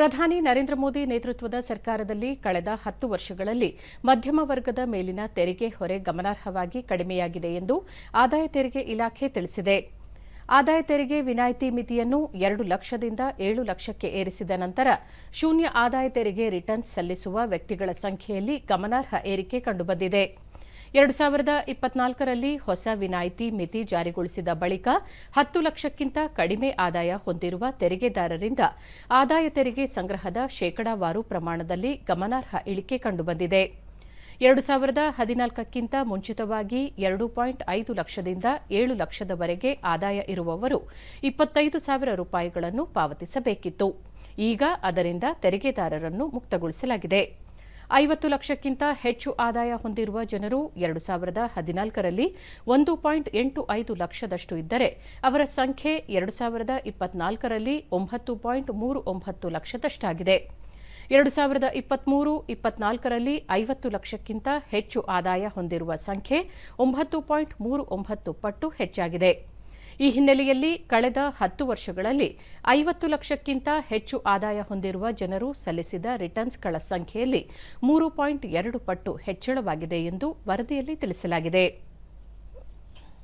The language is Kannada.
ಪ್ರಧಾನಿ ನರೇಂದ್ರ ಮೋದಿ ನೇತೃತ್ವದ ಸರ್ಕಾರದಲ್ಲಿ ಕಳೆದ ಹತ್ತು ವರ್ಷಗಳಲ್ಲಿ ಮಧ್ಯಮ ವರ್ಗದ ಮೇಲಿನ ತೆರಿಗೆ ಹೊರೆ ಗಮನಾರ್ಹವಾಗಿ ಕಡಿಮೆಯಾಗಿದೆ ಎಂದು ಆದಾಯ ತೆರಿಗೆ ಇಲಾಖೆ ತಿಳಿಸಿದೆ. ಆದಾಯ ತೆರಿಗೆ ವಿನಾಯಿತಿ ಮಿತಿಯನ್ನು ಎರಡು ಲಕ್ಷದಿಂದ ಏಳು ಲಕ್ಷಕ್ಕೆ ಏರಿಸಿದ ನಂತರ ಶೂನ್ಯ ಆದಾಯ ತೆರಿಗೆ ರಿಟರ್ನ್ಸ್ ಸಲ್ಲಿಸುವ ವ್ಯಕ್ತಿಗಳ ಸಂಖ್ಯೆಯಲ್ಲಿ ಗಮನಾರ್ಹ ಏರಿಕೆ ಕಂಡುಬಂದಿದೆ. ಎರಡು ಸಾವಿರದ ಇಪ್ಪತ್ನಾಲ್ಕರಲ್ಲಿ ಹೊಸ ವಿನಾಯಿತಿ ಮಿತಿ ಜಾರಿಗೊಳಿಸಿದ ಬಳಿಕ ಹತ್ತು ಲಕ್ಷಕ್ಕಿಂತ ಕಡಿಮೆ ಆದಾಯ ಹೊಂದಿರುವ ತೆರಿಗೆದಾರರಿಂದ ಆದಾಯ ತೆರಿಗೆ ಸಂಗ್ರಹದ ಶೇಕಡಾವಾರು ಪ್ರಮಾಣದಲ್ಲಿ ಗಮನಾರ್ಹ ಇಳಿಕೆ ಕಂಡುಬಂದಿದೆ. ಎರಡು ಸಾವಿರದ ಹದಿನಾಲ್ಕಕ್ಕಿಂತ ಮುಂಚಿತವಾಗಿ ಎರಡು ಪಾಯಿಂಟ್ ಐದು ಲಕ್ಷದಿಂದ ಏಳು ಲಕ್ಷದವರೆಗೆ ಆದಾಯ ಇರುವವರು ಇಪ್ಪತ್ತೈದು ಸಾವಿರ ರೂಪಾಯಿಗಳನ್ನು ಪಾವತಿಸಬೇಕಿತ್ತು. ಈಗ ಅದರಿಂದ ತೆರಿಗೆದಾರರನ್ನು ಮುಕ್ತಗೊಳಿಸಲಾಗಿದೆ. ಐವತ್ತು ಲಕ್ಷಕ್ಕಿಂತ ಹೆಚ್ಚು ಆದಾಯ ಹೊಂದಿರುವ ಜನರು ಎರಡು ಸಾವಿರದ ಹದಿನಾಲ್ಕರಲ್ಲಿ ಒಂದು ಪಾಯಿಂಟ್ ಎಂಟು ಐದು ಲಕ್ಷದಷ್ಟು ಇದ್ದರೆ ಅವರ ಸಂಖ್ಯೆ ಎರಡು ಸಾವಿರದ ಇಪ್ಪತ್ನಾಲ್ಕರಲ್ಲಿ ಒಂಬತ್ತು ಪಾಯಿಂಟ್ ಮೂರು ಒಂಬತ್ತು ಲಕ್ಷದಷ್ಟಾಗಿದೆ. ಎರಡು ಸಾವಿರದ ಇಪ್ಪತ್ಮೂರು ಇಪ್ಪತ್ನಾಲ್ಕರಲ್ಲಿ ಐವತ್ತು ಲಕ್ಷಕ್ಕಿಂತ ಹೆಚ್ಚು ಆದಾಯ ಹೊಂದಿರುವ ಸಂಖ್ಯೆ ಒಂಬತ್ತು ಪಾಯಿಂಟ್ ಮೂರು ಒಂಬತ್ತು ಪಟ್ಟು ಹೆಚ್ಚಾಗಿದೆ. ಈ ಹಿನ್ನೆಲೆಯಲ್ಲಿ ಕಳೆದ ಹತ್ತು ವರ್ಷಗಳಲ್ಲಿ ಐವತ್ತು ಲಕ್ಷಕ್ಕಿಂತ ಹೆಚ್ಚು ಆದಾಯ ಹೊಂದಿರುವ ಜನರು ಸಲ್ಲಿಸಿದ ರಿಟರ್ನ್ಸ್ಗಳ ಸಂಖ್ಯೆಯಲ್ಲಿ ಮೂರು ಪಾಯಿಂಟ್ ಎರಡು ಪಟ್ಟು ಹೆಚ್ಚಳವಾಗಿದೆ ಎಂದು ವರದಿಯಲ್ಲಿ ತಿಳಿಸಲಾಗಿದೆ.